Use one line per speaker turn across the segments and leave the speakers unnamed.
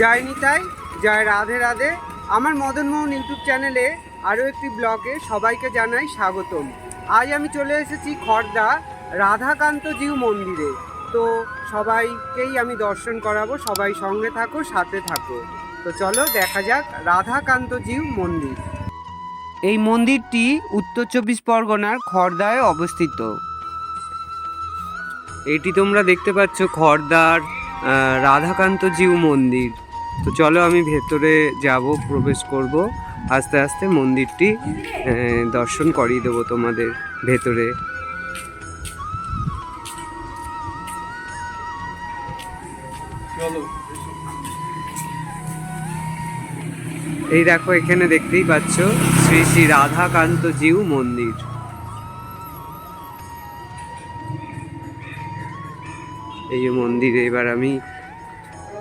জয় নিতাই জয় রাধে রাধে। আমার মদনমোহন ইউটিউব চ্যানেলে আরও একটি ব্লগে সবাইকে জানাই স্বাগতম। আজ আমি চলে এসেছি খর্দা রাধাকান্ত জিউ মন্দিরে। তো সবাইকেই আমি দর্শন করাবো, সবাই সঙ্গে থাকো, সাথে থাকো। তো চলো দেখা যাক রাধাকান্ত জিউ মন্দির। এই মন্দিরটি উত্তর চব্বিশ পরগনার খর্দায় অবস্থিত। এটি তোমরা দেখতে পাচ্ছ খর্দার রাধাকান্ত জিউ মন্দির। তো চলো আমি ভেতরে যাব, প্রবেশ করব। আস্তে আস্তে মন্দিরটি দর্শন করিয়ে দেবো তোমাদের ভেতরে। এই দেখো, এখানে দেখতেই পাচ্ছ শ্রী শ্রী রাধাকান্ত জিউ মন্দির। এই মন্দিরে এবার আমি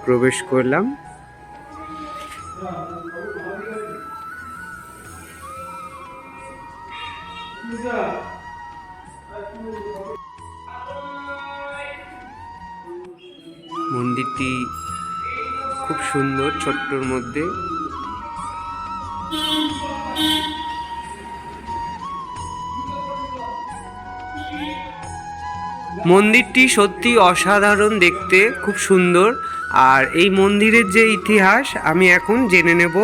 প্রবেশ করলাম। মন্দিরটি খুব সুন্দর ছোট্টর মধ্যে। মন্দিরটি সত্যি অসাধারণ দেখতে খুব সুন্দর। আর এই মন্দিরের যে ইতিহাস আমি এখন জেনে নেব।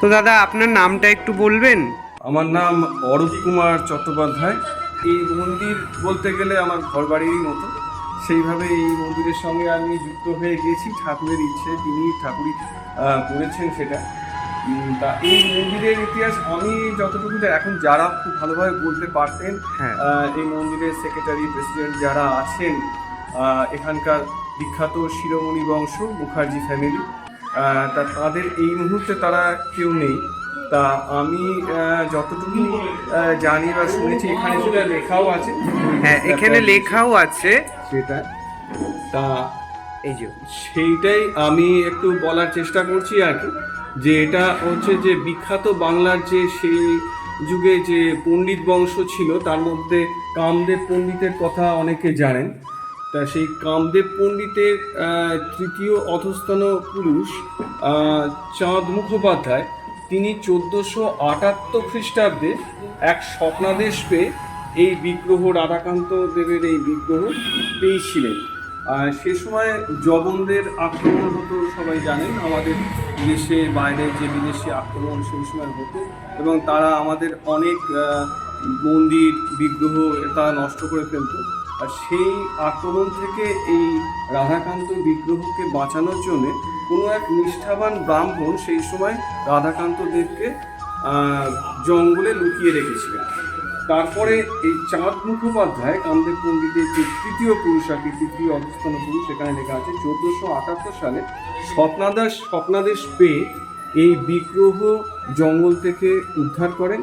তো দাদা আপনার নামটা একটু বলবেন?
আমার নাম অরূপ কুমার চট্টোপাধ্যায়। এই মন্দির বলতে গেলে আমার ঘর বাড়িরই মতো। সেইভাবে এই মন্দিরের সঙ্গে আমি যুক্ত হয়ে গেছি ঠাকুরের ইচ্ছে তিনি ঠাকুরই করেছেন সেটা। তা এই মন্দিরের ইতিহাস আমি যতটুকু এখন যারা খুব ভালোভাবে বলতে পারতেন
হ্যাঁ।
এই মন্দিরের সেক্রেটারি প্রেসিডেন্ট যারা আছেন এখানকার বিখ্যাত শিরোমণি বংশ মুখার্জি ফ্যামিলি তা তাদের এই মুহূর্তে তারা কেউ নেই। তা আমি যতটুকু জানি বা শুনেছি এখানে সেটা লেখাও আছে।
হ্যাঁ এখানে লেখাও আছে।
সেটা তা
এই যে।
সেইটাই আমি একটু বলার চেষ্টা করছি আর কি। যে এটা হচ্ছে যে বিখ্যাত বাংলার যে সেই যুগে যে পণ্ডিত বংশ ছিল তার মধ্যে কামদেব পণ্ডিতের কথা অনেকে জানেন। তা সেই কামদেব পণ্ডিতের তৃতীয় অধস্তন পুরুষ চাঁদ মুখোপাধ্যায়, তিনি চোদ্দোশো আটাত্তর খ্রিস্টাব্দে এক স্বপ্নাদেশ পেয়ে এই বিগ্রহ, রাধাকান্ত দেবের এই বিগ্রহ পেয়েছিলেন। আর সে সময় জবনদের আক্রমণ হতো, সবাই জানেন, আমাদের দেশে বাইরে যে বিদেশি আক্রমণ সেই সময় হতো এবং তারা আমাদের অনেক মন্দির, বিগ্রহ তারা নষ্ট করে ফেলতো। আর সেই আক্রমণ থেকে এই রাধাকান্ত বিগ্রহকে বাঁচানোর জন্য কোনো এক নিষ্ঠাবান ব্রাহ্মণ সেই সময় রাধাকান্ত দেবকে জঙ্গলে লুকিয়ে রেখেছিলেন। তারপরে এই চাঁদ মুখোপাধ্যায় কামদেব পণ্ডিতের যে তৃতীয় পুরুষ আর কি, তৃতীয় অবস্থান পুরুষ, সেখানে লেখা আছে, চোদ্দোশো আটাত্তর সালে স্বপ্নাদাস, স্বপ্নাদেশ পেয়ে এই বিগ্রহ জঙ্গল থেকে উদ্ধার করেন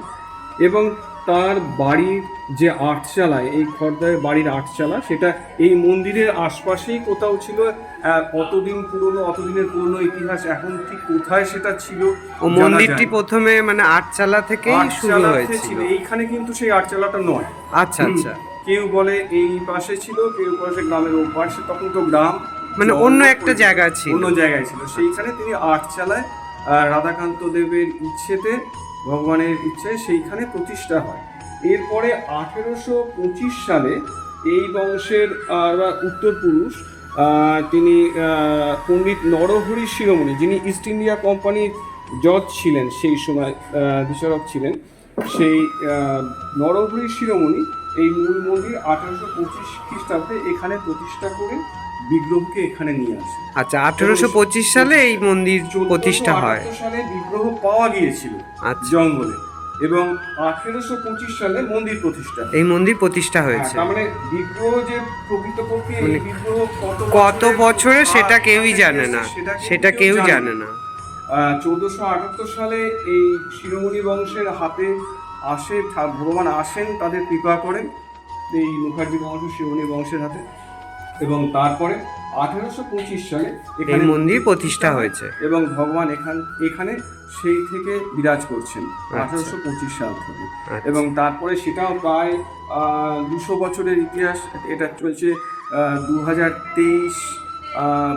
এবং তার বাড়ির যে আটচালায় এই খর্দায় বাড়ির আটচালা সেটা এই মন্দিরের আশপাশেই কোথাও ছিল আহ, অতদিন পুরনো অতদিনের পুরনো ইতিহাস এখন ঠিক কোথায় সেটা ছিল
ও মন্দিরটি প্রথমে মানে আটচালা থেকে শুরু হয়েছিল।
এইখানে কিন্তু সেই আটচালাটা নয়।
আচ্ছা আচ্ছা।
কেউ বলে এই পাশে ছিল কেউ বলে গ্রামের ও পাশে তখন তো গ্রাম
মানে অন্য একটা জায়গা ছিল।
অন্য জায়গায় ছিল। সেইখানে তিনি আটচালায় আহ, রাধাকান্ত দেবের ইচ্ছেতে ভগবানের ইচ্ছায় সেইখানে প্রতিষ্ঠা হয়। এরপরে আঠেরোশো পঁচিশ সালে এই বংশের উত্তর উত্তরপুরুষ তিনি পণ্ডিত নরহরি শিরোমণি, যিনি ইস্ট ইন্ডিয়া কোম্পানির জজ ছিলেন সেই সময় বিচারক ছিলেন, সেই নরহরি শিরোমণি এই মূল মন্দির আঠেরোশো পঁচিশ খ্রিস্টাব্দে এখানে প্রতিষ্ঠা করে বিগ্রহকে এখানে নিয়ে আসে।
আচ্ছা আঠেরোশো পঁচিশ সালে এই মন্দির প্রতিষ্ঠা হয়।
1478 সালে বিগ্রহ পাওয়া গিয়েছিল
আচ্ছা।
জঙ্গলে এবং আঠেরোশো পঁচিশ সালে মন্দির প্রতিষ্ঠা
এই মন্দির প্রতিষ্ঠা হয়েছে।
হ্যাঁ, মানে বিগ্রহ যে প্রকৃতপক্ষে
মানে
বিগ্রহ কত
কত বছরে সেটা কেউই জানে না। সেটা কেউ জানে না।
চৌদ্দশো আটাত্তর সালে এই শিরোমণি বংশের হাতে আসে ভগবান আসেন তাদের কৃপা করেন এই মুখার্জি বংশ শিবনী বংশের হাতে এবং তারপরে আঠেরোশো পঁচিশ সালে এখানে
মন্দির প্রতিষ্ঠা হয়েছে
এবং ভগবান এখান এখানে সেই থেকে বিরাজ করছেন
আচ্ছা।
আঠারোশো পঁচিশ সাল থেকে
আচ্ছা।
এবং তারপরে সেটাও প্রায় দুশো বছরের ইতিহাস এটা চলছে দু হাজার তেইশ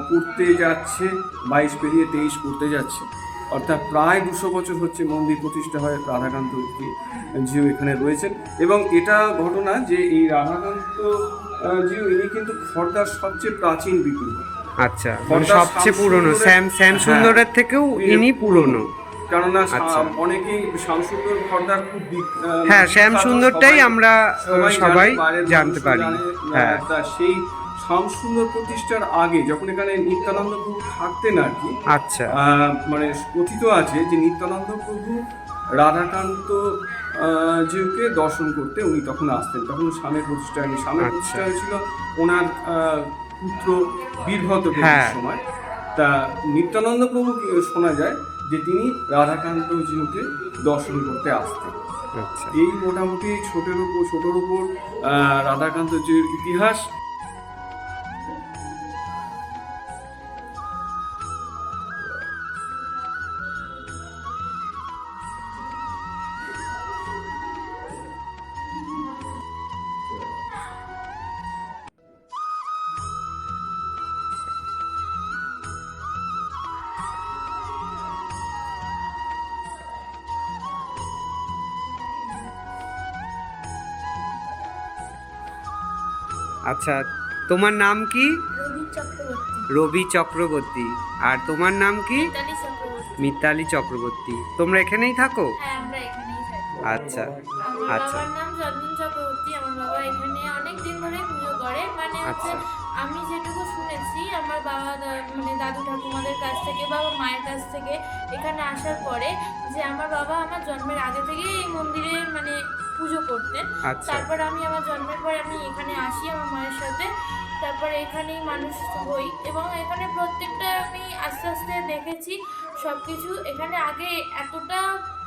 পড়তে যাচ্ছে বাইশ পেরিয়ে তেইশ পড়তে যাচ্ছে অর্থাৎ প্রায় দুশো বছর হচ্ছে মন্দির প্রতিষ্ঠা হয় রাধাকান্ত জি- জিউ এখানে রয়েছেন। এবং এটা ঘটনা যে এই রাধাকান্ত জিও ইনি কিন্তু খর্দার সবচেয়ে প্রাচীন বিগ্রহ
আচ্ছা মানে সবচেয়ে পুরনো শ্যাম শ্যাম
হ্যাঁ।
সুন্দরের থেকেও ইনি পুরনো।
কেননা
আচ্ছা।
অনেকেই শ্যামসুন্দর খর্দার খুব
হ্যাঁ শ্যাম সুন্দরটাই আমরা
সবাই
জানতে পারি। হ্যাঁ।
তা সেই শ্যামসুন্দর প্রতিষ্ঠার আগে যখন এখানে নিত্যানন্দ প্রভু থাকতেন আর কি
আচ্ছা।
মানে কথিত আছে যে নিত্যানন্দ প্রভু রাধাকান্ত জিউকে দর্শন করতে উনি তখন আসতেন। তখন স্বামীর প্রতিষ্ঠা হয়নি। স্বামীর
আচ্ছা।
প্রতিষ্ঠা হয়েছিল ওনার পুত্র প্রভুর
হ্যাঁ।
সময়। তা নিত্যানন্দ প্রভু শোনা যায় যে তিনি রাধাকান্ত জিউকে দর্শন করতে আসতেন।
আচ্ছা।
এই মোটামুটি ছোটের উপর ছোটোর উপর রাধাকান্ত জিউর ইতিহাস।
আচ্ছা তোমার নাম কি?
রবি চক্রবর্তী।
আর তোমার নাম কি?
মিতালি চক্রবর্তী।
তোমরা এখানেই থাকো?
হ্যাঁ
আচ্ছা আচ্ছা।
মানে
আচ্ছা।
আমি যেটুকু শুনেছি আমার বাবা মানে দাদু ঠাকুমাদের কাছ থেকে বাবা মায়ের কাছ থেকে এখানে আসার পরে যে আমার বাবা আমার জন্মের আগে থেকেই এই মন্দিরে মানে পুজো করতেন।
আচ্ছা।
তারপর আমি আমার জন্মের পরে আমি এখানে আসি আমার মায়ের সাথে। তারপর এখানেই মানুষ হই এবং এখানে প্রত্যেকটা আমি আস্তে আস্তে দেখেছি সব কিছু এখানে আগে এতটা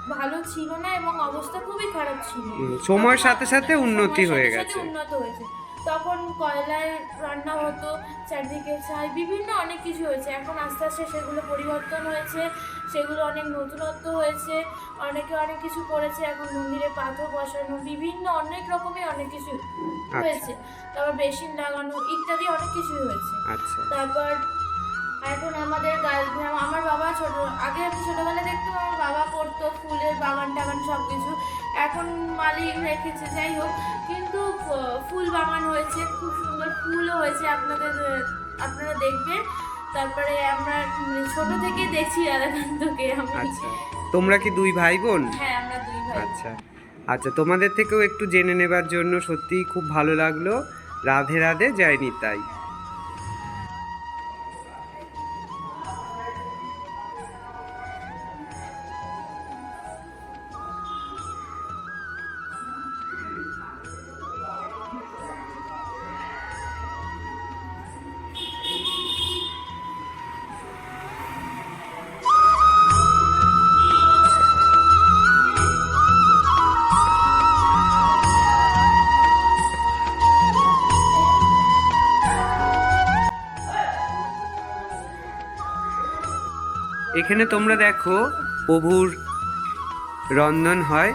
ভালো ছিল না এবং অবস্থা খুবই খারাপ ছিল।
সময়ের সাথে সাথে
হ্যাঁ,
উন্নতি হয়ে গেছে।
উন্নত হয়েছে। তখন কয়লায় রান্না হতো চারদিকে ছাই বিভিন্ন অনেক কিছু হয়েছে। এখন আস্তে আস্তে সেগুলো পরিবর্তন হয়েছে সেগুলো অনেক নতুনত্ব হয়েছে অনেকে অনেক কিছু করেছে এখন মন্দিরে পাথর বসানো বিভিন্ন অনেক রকমের অনেক কিছু হয়েছে। তারপর বেসিন লাগানো ইত্যাদি অনেক কিছু হয়েছে।
আচ্ছা।
তারপর এখন আমাদের আমার বাবা ছোট আগে আমি ছোটবেলা দেখতাম আমার বাবা করতো ফুলের বাগান টাগান সব কিছু এখন মালিক রেখেছে যাই হোক। কিন্তু ফুল বাগান হয়েছে খুব সুন্দর ফুলও হয়েছে আপনাদের আপনারা দেখবেন। তারপরে আমরা ছোট থেকে দেখছি রাধাকান্তকে
আচ্ছা তোমরা কি দুই ভাই বোন
হ্যাঁ আমরা দুই ভাই।
আচ্ছা আচ্ছা তোমাদের থেকেও একটু জেনে নেবার জন্য সত্যিই খুব ভালো লাগল। রাধে রাধে যায়নি তাই এখানে তোমরা দেখো, প্রভুর রন্ধন হয়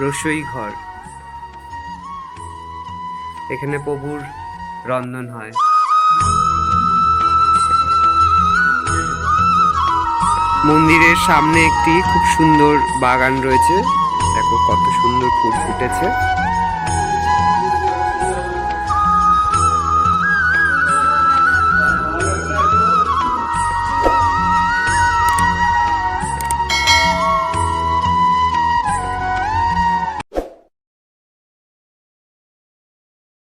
রসই ঘর। এখানে প্রভুর রন্ধন হয়। মন্দিরের সামনে একটি খুব সুন্দর বাগান রয়েছে। দেখো কত সুন্দর ফুল ফুটেছে।